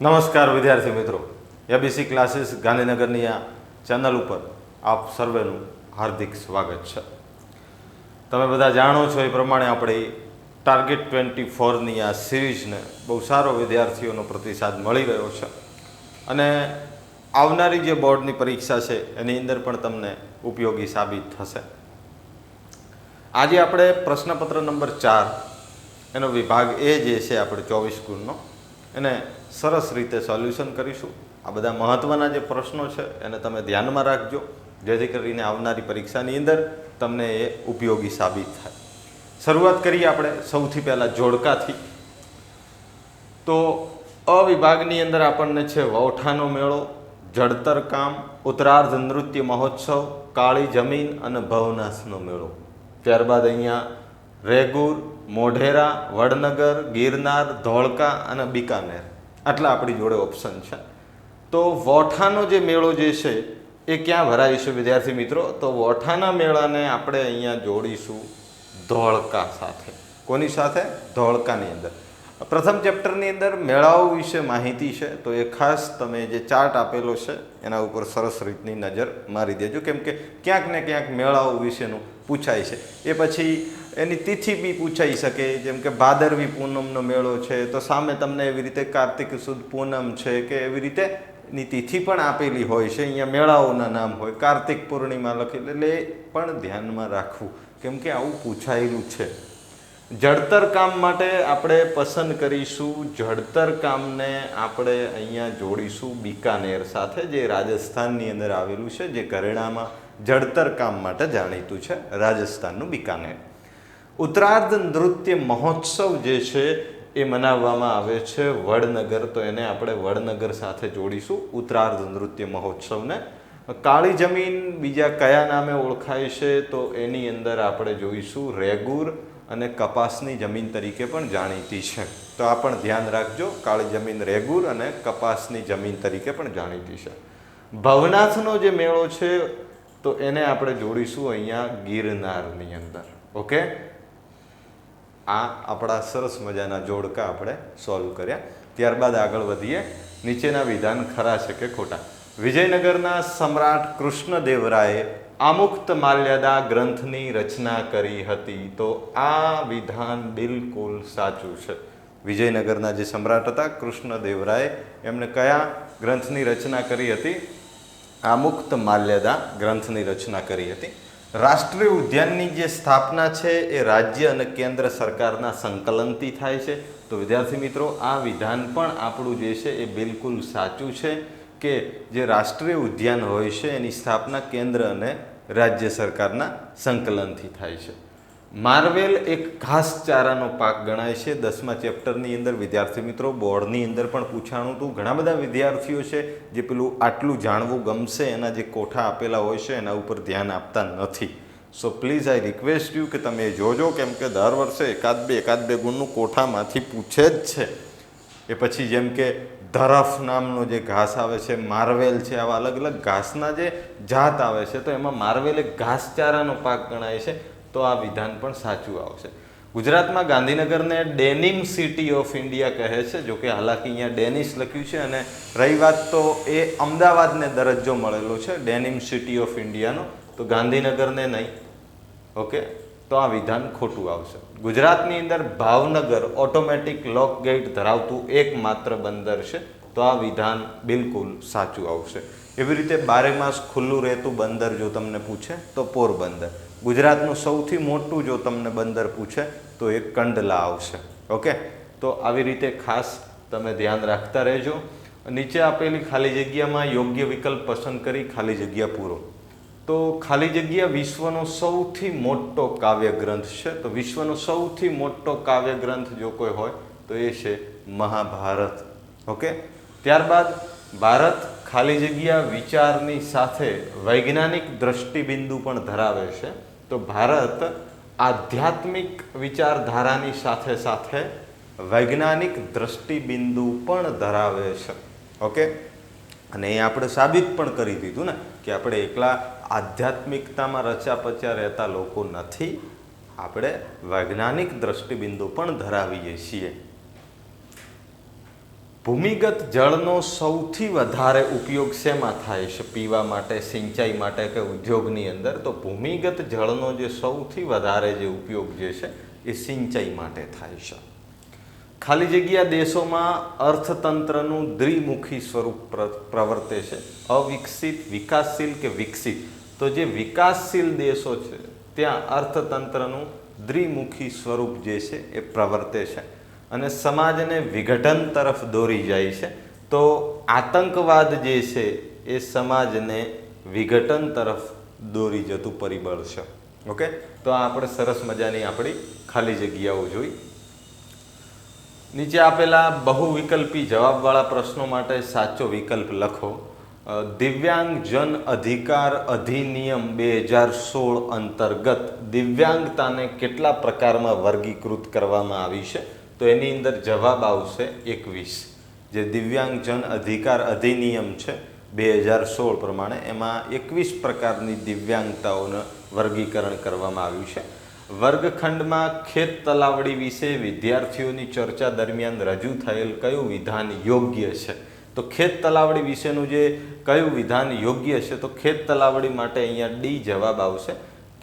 નમસ્કાર વિદ્યાર્થી મિત્રો. એબીસી ક્લાસીસ ગાંધીનગરની આ ચેનલ ઉપર આપ સર્વેનું હાર્દિક સ્વાગત છે. તમે બધા જાણો છો એ પ્રમાણે આપણે ટાર્ગેટ ટ્વેન્ટી ફોરની આ સિરીઝને બહુ સારો વિદ્યાર્થીઓનો પ્રતિસાદ મળી રહ્યો છે. અને આવનારી જે બોર્ડની પરીક્ષા છે એની અંદર પણ તમને ઉપયોગી સાબિત થશે. આજે આપણે પ્રશ્નપત્ર નંબર ચાર, એનો વિભાગ એ જે છે, આપણે ચોવીસ ગુણનો એને સરસ રીતે સોલ્યુશન કરીશું. આ બધા મહત્ત્વના જે પ્રશ્નો છે, એને તમે ધ્યાનમાં રાખજો. જેથી કરીને આવનારી પરીક્ષાની અંદર તમને એ ઉપયોગી સાબિત થાય. શરૂઆત કરીએ આપણે સૌથી પહેલાં જોડકાથી. તો અ વિભાગની અંદર આપણને છે વૌઠાનો મેળો જડતર કામ, ઉત્તરાર્ધ નૃત્ય મહોત્સવ, કાળી જમીન અને ભવનાશનો મેળો. ત્યારબાદ અહીંયા રેગુર, મોઢેરા, વડનગર, ગિરનાર, ધોળકા અને બિકાનેર. આટલા આપણી જોડે ઓપ્શન છે. તો વોઠાનો જે મેળો જે છે, એ ક્યાં ભરાય છે વિદ્યાર્થી મિત્રો? તો વોઠાના મેળાને આપણે અહીંયા જોડીશું ધોળકા સાથે. કોની સાથે? ધોળકાની અંદર. પ્રથમ ચેપ્ટરની અંદર મેળાઓ વિશે માહિતી છે, તો એ ખાસ તમે જે ચાર્ટ આપેલો છે, એના ઉપર સરસ રીતની નજર મારી દેજો. કેમ કે ક્યાંક ને ક્યાંક મેળાઓ વિશેનું પૂછાય છે. એ પછી એની તિથિ બી પૂછાઈ શકે. જેમ કે ભાદરવી પૂનમનો મેળો છે, તો સામે તમને એવી રીતે કાર્તિક સુદ પૂનમ છે કે એવી રીતે ની તિથિ પણ આપેલી હોય છે. અહીંયા મેળાઓના નામ હોય, કાર્તિક પૂર્ણિમા લખેલી એટલે એ પણ ધ્યાનમાં રાખવું. કેમ કે આવું પૂછાયેલું છે. જડતર કામ માટે આપણે પસંદ કરીશું જડતર કામને આપણે અહીંયા જોડીશું બિકાનેર સાથે, જે રાજસ્થાનની અંદર આવેલું છે, જે ઘરેણામાં જડતર કામ માટે જાણીતું છે, રાજસ્થાનનું બિકાનેર. ઉત્તરાર્ધ નૃત્ય મહોત્સવ જે છે એ મનાવવામાં આવે છે વડનગર. તો એને આપણે વડનગર સાથે જોડીશું ઉત્તરાર્ધ નૃત્ય મહોત્સવને. કાળી જમીન બીજા કયા નામે ઓળખાય છે? તો એની અંદર આપણે જોઈશું રેગુર અને કપાસની જમીન તરીકે પણ જાણીતી છે. તો આ પણ ધ્યાન રાખજો, કાળી જમીન રેગુર અને કપાસની જમીન તરીકે પણ જાણીતી છે. ભવનાથનો જે મેળો છે, તો એને આપણે જોડીશું અહીંયા ગિરનારની અંદર. ઓકે? આ આપણા સરસ મજાના જોડકા આપણે સોલ્વ કર્યા. ત્યારબાદ આગળ વધીએ. નીચેના વિધાન ખરા છે કે ખોટા? વિજયનગરના સમ્રાટ કૃષ્ણદેવરાયે આમુક્ત માલ્યદા ગ્રંથની રચના કરી હતી. તો આ વિધાન બિલકુલ સાચું છે. વિજયનગરના જે સમ્રાટ હતા, કૃષ્ણદેવરાય એમણે કયા ગ્રંથની રચના કરી હતી? આમુક્ત માલ્યદા ગ્રંથની રચના કરી હતી. રાષ્ટ્રીય ઉદ્યાનની જે સ્થાપના છે એ રાજ્ય અને કેન્દ્ર સરકારના સંકલનથી થાય છે. તો વિદ્યાર્થી મિત્રો, આ વિધાન પણ આપણું જે છે એ બિલકુલ સાચું છે કે જે રાષ્ટ્રીય ઉદ્યાન હોય છે, એની સ્થાપના કેન્દ્ર અને રાજ્ય સરકારના સંકલનથી થાય છે. માર્વેલ એક ઘાસચારાનો પાક ગણાય છે. દસમા ચેપ્ટરની અંદર વિદ્યાર્થી મિત્રો બોર્ડની અંદર પણ પૂછાણું હતું. ઘણા બધા વિદ્યાર્થીઓ છે જે પેલું આટલું જાણવું ગમશે, એના જે કોઠા આપેલા હોય છે, એના ઉપર ધ્યાન આપતા નથી. So please I request you કે તમે જોજો, કેમ કે દર વર્ષે એકાદ બે એકાદ બે ગુણનું કોઠામાંથી પૂછે જ છે. એ પછી જેમ કે ધરફ નામનો જે ઘાસ આવે છે, માર્વેલ છે, આવા અલગ અલગ ઘાસના જે જાત આવે છે, તો એમાં માર્વેલ એક ઘાસચારાનો પાક ગણાય છે. તો આ વિધાન પણ સાચું આવશે. ગુજરાતમાં ગાંધીનગરને ડેનિમ સિટી ઓફ ઇન્ડિયા કહે છે, જો કે હાલાકી અહીંયા ડેનિશ લખ્યું છે અને રહી વાત તો એ અમદાવાદને દરજ્જો મળેલો છે, ડેનિમ સિટી ઓફ ઇન્ડિયાનો. તો ગાંધીનગરને નહીં. ઓકે? તો આ વિધાન ખોટું આવશે. ગુજરાતની અંદર ભાવનગર ઓટોમેટિક લોક ગેટ ધરાવતું એકમાત્ર બંદર છે. તો આ વિધાન બિલકુલ સાચું આવશે. એવી રીતે બારે માસ ખુલ્લું રહેતું બંદર જો તમને પૂછે, તો પોરબંદર. ગુજરાતનું સૌથી મોટું જો તમને બંદર પૂછે, તો એ કંડલા આવશે. ઓકે? તો આવી રીતે ખાસ તમે ધ્યાન રાખતા રહેજો. નીચે આપેલી ખાલી જગ્યામાં યોગ્ય વિકલ્પ પસંદ કરી, ખાલી જગ્યા પૂરો. તો ખાલી જગ્યા વિશ્વનો સૌથી મોટો કાવ્ય ગ્રંથ છે. તો વિશ્વનો સૌથી મોટો કાવ્ય ગ્રંથ જો કોઈ હોય, તો એ છે મહાભારત. ઓકે? ત્યારબાદ ભારત ખાલી જગ્યા વિચારની સાથે વૈજ્ઞાનિક દ્રષ્ટિબિંદુ પણ ધરાવે છે. તો ભારત આધ્યાત્મિક વિચારધારાની સાથે સાથે વૈજ્ઞાનિક દ્રષ્ટિબિંદુ પણ ધરાવે છે. ઓકે? અને એ આપણે સાબિત પણ કરી દીધું ને કે આપણે એકલા આધ્યાત્મિકતામાં રચ્યા પચ્યા રહેતા લોકો નથી. આપણે વૈજ્ઞાનિક દ્રષ્ટિબિંદુ પણ ધરાવીએ છીએ. ભૂમિગત જળનો સૌથી વધારે ઉપયોગ શેમાં થાય છે? પીવા માટે, સિંચાઈ માટે કે ઉદ્યોગની અંદર? તો ભૂમિગત જળનો જે સૌથી વધારે જે ઉપયોગ જે છે, એ સિંચાઈ માટે થાય છે. ખાલી જગ્યા દેશોમાં અર્થતંત્રનું દ્વિમુખી સ્વરૂપ પ્રવર્તે છે. અવિકસિત, વિકાસશીલ કે વિકસિત? તો જે વિકાસશીલ દેશો છે, ત્યાં અર્થતંત્રનું દ્વિમુખી સ્વરૂપ જે છે, એ પ્રવર્તે છે. અને સમાજને વિઘટન તરફ દોરી જાય છે, તો આતંકવાદ જે છે એ સમાજને વિઘટન તરફ દોરી જતું પરિબળ છે. ઓકે? તો આ આપણે સરસ મજાની આપણી ખાલી જગ્યાઓ જોઈ. નીચે આપેલા બહુવિકલ્પી જવાબવાળા પ્રશ્નો માટે સાચો વિકલ્પ લખો. દિવ્યાંગ જન અધિકાર અધિનિયમ બે હજાર સોળ અંતર્ગત દિવ્યાંગતાને કેટલા પ્રકારમાં વર્ગીકૃત કરવામાં આવી છે? તો એની અંદર જવાબ આવશે એકવીસ. જે દિવ્યાંગ જન અધિકાર અધિનિયમ છે, બે હજાર સોળ પ્રમાણે, એમાં એકવીસ પ્રકારની દિવ્યાંગતાઓનું વર્ગીકરણ કરવામાં આવ્યું છે. વર્ગખંડમાં ખેત તલાવડી વિશે વિદ્યાર્થીઓની ચર્ચા દરમિયાન રજૂ થયેલ કયું વિધાન યોગ્ય છે? તો ખેત તલાવડી વિશેનું જે કયું વિધાન યોગ્ય છે, તો ખેત તલાવડી માટે અહીંયા ડી જવાબ આવશે.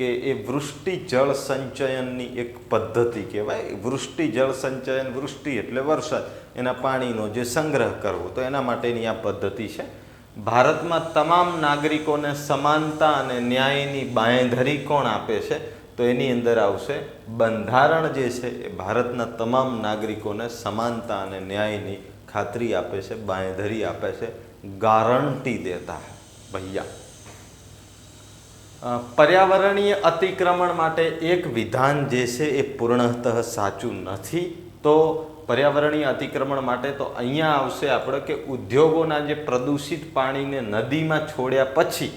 કે એ વૃષ્ટિ જળ સંચયનની એક પદ્ધતિ કહેવાય. વૃષ્ટિ જળ સંચયન, વૃષ્ટિ એટલે વરસાદ. એના પાણીનો જે સંગ્રહ કરવો, તો એના માટેની આ પદ્ધતિ છે. ભારતમાં તમામ નાગરિકોને સમાનતા અને ન્યાયની બાંયધરી કોણ આપે છે? તો એની અંદર આવશે બંધારણ જે છે, એ ભારતના તમામ નાગરિકોને સમાનતા અને ન્યાયની ખાતરી આપે છે, બાંયધરી આપે છે. ગારંટી દેતા ભૈયા. પર્યાવરણીય અતિક્રમણ માટે એક વિધાન જે છે એ પૂર્ણતઃ સાચું નથી. તો પર્યાવરણીય અતિક્રમણ માટે તો અહીંયા આવશે આપણે કે ઉદ્યોગોના જે પ્રદૂષિત પાણીને નદીમાં છોડ્યા પછી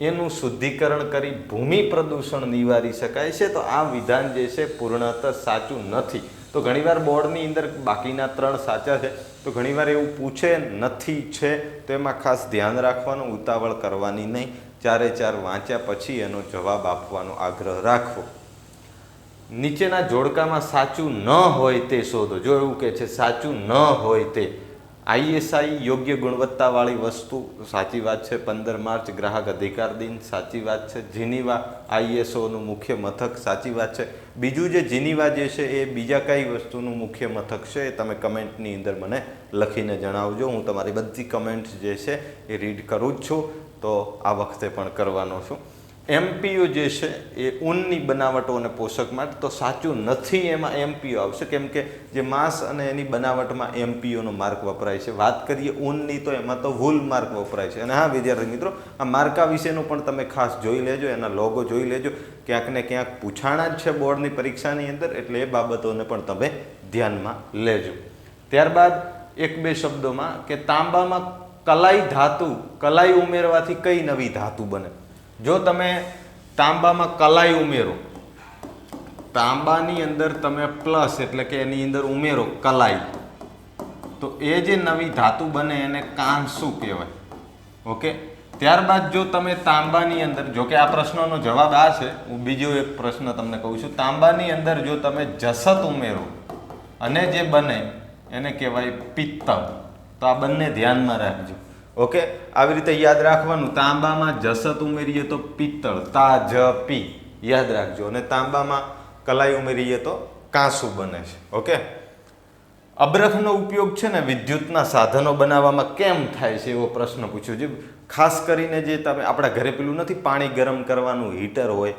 એનું શુદ્ધિકરણ કરી ભૂમિ પ્રદૂષણ નિવારી શકાય છે. તો આ વિધાન જે છે પૂર્ણતઃ સાચું નથી. તો ઘણીવાર બોર્ડની અંદર બાકીના ત્રણ સાચા છે. તો ઘણીવાર એવું પૂછે નથી છે. તો એમાં ખાસ ધ્યાન રાખવાનું, ઉતાવળ કરવાની નહીં. ચારે ચાર વાંચ્યા પછી એનો જવાબ આપવાનો આગ્રહ રાખવો. નીચેના જોડકામાં સાચું ન હોય તે શોધો. જો એવું કે છે, સાચું ન હોય તે. આઈએસઆઈ યોગ્ય ગુણવત્તાવાળી વસ્તુ, સાચી વાત છે, પંદર માર્ચ ગ્રાહક અધિકાર દિન, સાચી વાત છે, જીનીવા આઈએસઓનું મુખ્ય મથક, સાચી વાત છે. બીજું જે જીનીવા જે છે, એ બીજા કઈ વસ્તુનું મુખ્ય મથક છે, એ તમે કમેન્ટની અંદર મને લખીને જણાવજો. હું તમારી બધી કમેન્ટ્સ જે છે, એ રીડ કરું જ છું. તો આ વખતે પણ કરવાનો છું. એમપીઓ જે છે એ ઊનની બનાવટો અને પોષક માટે તો સાચું નથી એમાં એમપીઓ આવશે. કેમ કે જે માંસ અને એની બનાવટમાં એમપીઓનો માર્ક વપરાય છે. વાત કરીએ ઊનની તો એમાં તો વૂલ માર્ક વપરાય છે. અને હા, વિદ્યાર્થી મિત્રો, આ માર્કા વિશેનું પણ તમે ખાસ જોઈ લેજો, એના લોગો જોઈ લેજો. ક્યાંક ને ક્યાંક પૂછાણા જ છે બોર્ડની પરીક્ષાની અંદર, એટલે એ બાબતોને પણ તમે ધ્યાનમાં લેજો. ત્યારબાદ એક બે શબ્દોમાં કે તાંબામાં કલાઈ ધાતુ, કલાઈ ઉમેરવાથી કઈ નવી ધાતુ બને? જો તમે તાંબામાં કલાઈ ઉમેરો, તાંબાની અંદર તમે પ્લસ એટલે કે એની અંદર ઉમેરો કલાઈ, તો એ જે નવી ધાતુ બને એને કાંસુ કહેવાય. ઓકે ત્યારબાદ જો તમે તાંબાની અંદર, જો કે આ પ્રશ્નનો જવાબ આ છે, હું બીજો એક પ્રશ્ન તમને કહું છું. તાંબાની અંદર જો તમે જસત ઉમેરો, અને જે બને એને કહેવાય પિત્તળ. તો આ બંને ધ્યાનમાં રાખજો. ઓકે? આવી રીતે યાદ રાખવાનું. તાંબામાં જસત ઉમેરીએ તો પિત્તળ તા જ પી યાદ રાખજો. અને તાંબામાં કલાઈ ઉમેરીએ તો કાંસુ બને છે. ઓકે? અબ્રખનો ઉપયોગ છે ને વિદ્યુતના સાધનો બનાવવામાં કેમ થાય છે એવો પ્રશ્ન પૂછ્યો છે. ખાસ કરીને જે તમે આપણા ઘરે પેલું નથી, પાણી ગરમ કરવાનું હીટર હોય,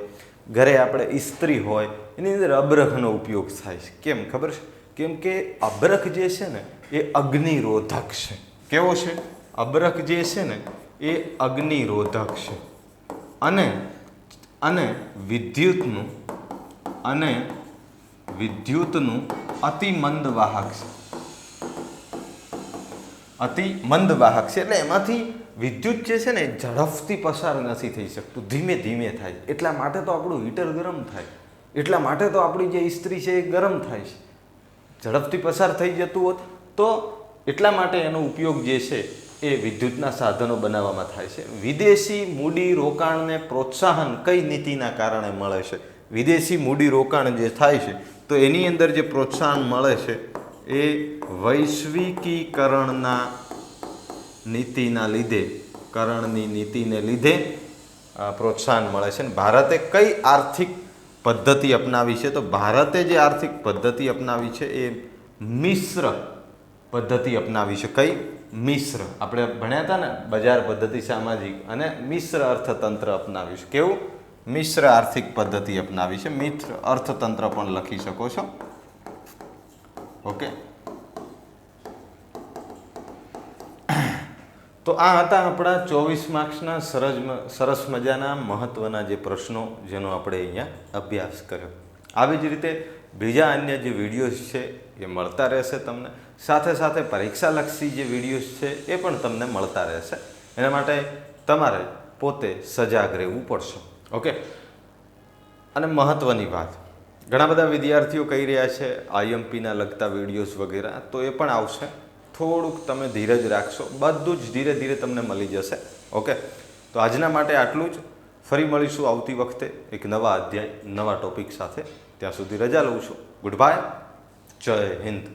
ઘરે આપણે ઇસ્ત્રી હોય, એની અંદર અબ્રખનો ઉપયોગ થાય છે. કેમ? ખબર છે? કેમ કે અબ્રખ જે છે ને, એ અગ્નિરોધક છે. કેવો છે? અબ્રખ જે છે ને, એ અગ્નિરોધક છે. અને અને વિદ્યુતનું અને વિદ્યુતનું અતિ મંદ વાહક છે. અતિ મંદ વાહક છે, એટલે એમાંથી વિદ્યુત જે છે ને ઝડપથી પસાર નથી થઈ શકતું, ધીમે ધીમે થાય. એટલા માટે તો આપણું હીટર ગરમ થાય. એટલા માટે તો આપણી જે ઇસ્ત્રી છે, એ ગરમ થાય છે. ઝડપથી પસાર થઈ જતું હોત તો એટલા માટે એનો ઉપયોગ જે છે એ વિદ્યુતના સાધનો બનાવવામાં થાય છે. વિદેશી મૂડી રોકાણને પ્રોત્સાહન કઈ નીતિના કારણે મળે છે? વિદેશી મૂડી રોકાણ જે થાય છે, તો એની અંદર જે પ્રોત્સાહન મળે છે, એ વૈશ્વિકીકરણના નીતિના લીધે, કરણની નીતિને લીધે પ્રોત્સાહન મળે છે. ને ભારતે કઈ આર્થિક પદ્ધતિ અપનાવી છે? તો ભારતે જે આર્થિક પદ્ધતિ અપનાવી છે, એ મિશ્ર પદ્ધતિ અપનાવી છે. કઈ? મિશ્ર. આપણે ભણ્યા હતા ને બજાર પદ્ધતિ સામાજિક અને મિશ્ર અર્થતંત્ર અપનાવીશ. કેવું? મિશ્ર આર્થિક પદ્ધતિ અપનાવી છે. મિશ્ર અર્થતંત્ર પણ લખી શકો છો. ઓકે. તો આ હતા આપણા ચોવીસ માર્ક્સના સરસ સરસ મજાના મહત્ત્વના જે પ્રશ્નો જેનો આપણે અહીંયા અભ્યાસ કર્યો. આવી જ રીતે બીજા અન્ય જે વિડીયોઝ છે એ મળતા રહેશે તમને. સાથે સાથે પરીક્ષાલક્ષી જે વિડીયોઝ છે એ પણ તમને મળતા રહેશે. એના માટે તમારે પોતે સજાગ રહેવું પડશે. ઓકે અને મહત્ત્વની વાત. ઘણા બધા વિદ્યાર્થીઓ કહી રહ્યા છે આઈએમપીના લગતા વિડીયોઝ વગેરે, તો એ પણ આવશે. થોડુંક તમે ધીરજ રાખશો. બધું જ ધીરે ધીરે તમને મળી જશે. ઓકે તો આજના માટે આટલું જ. ફરી મળીશું આવતી વખતે એક નવા અધ્યાય, નવા ટોપિક સાથે. ત્યાં સુધી રજા લઉં છું. ગુડ બાય જય હિન્દ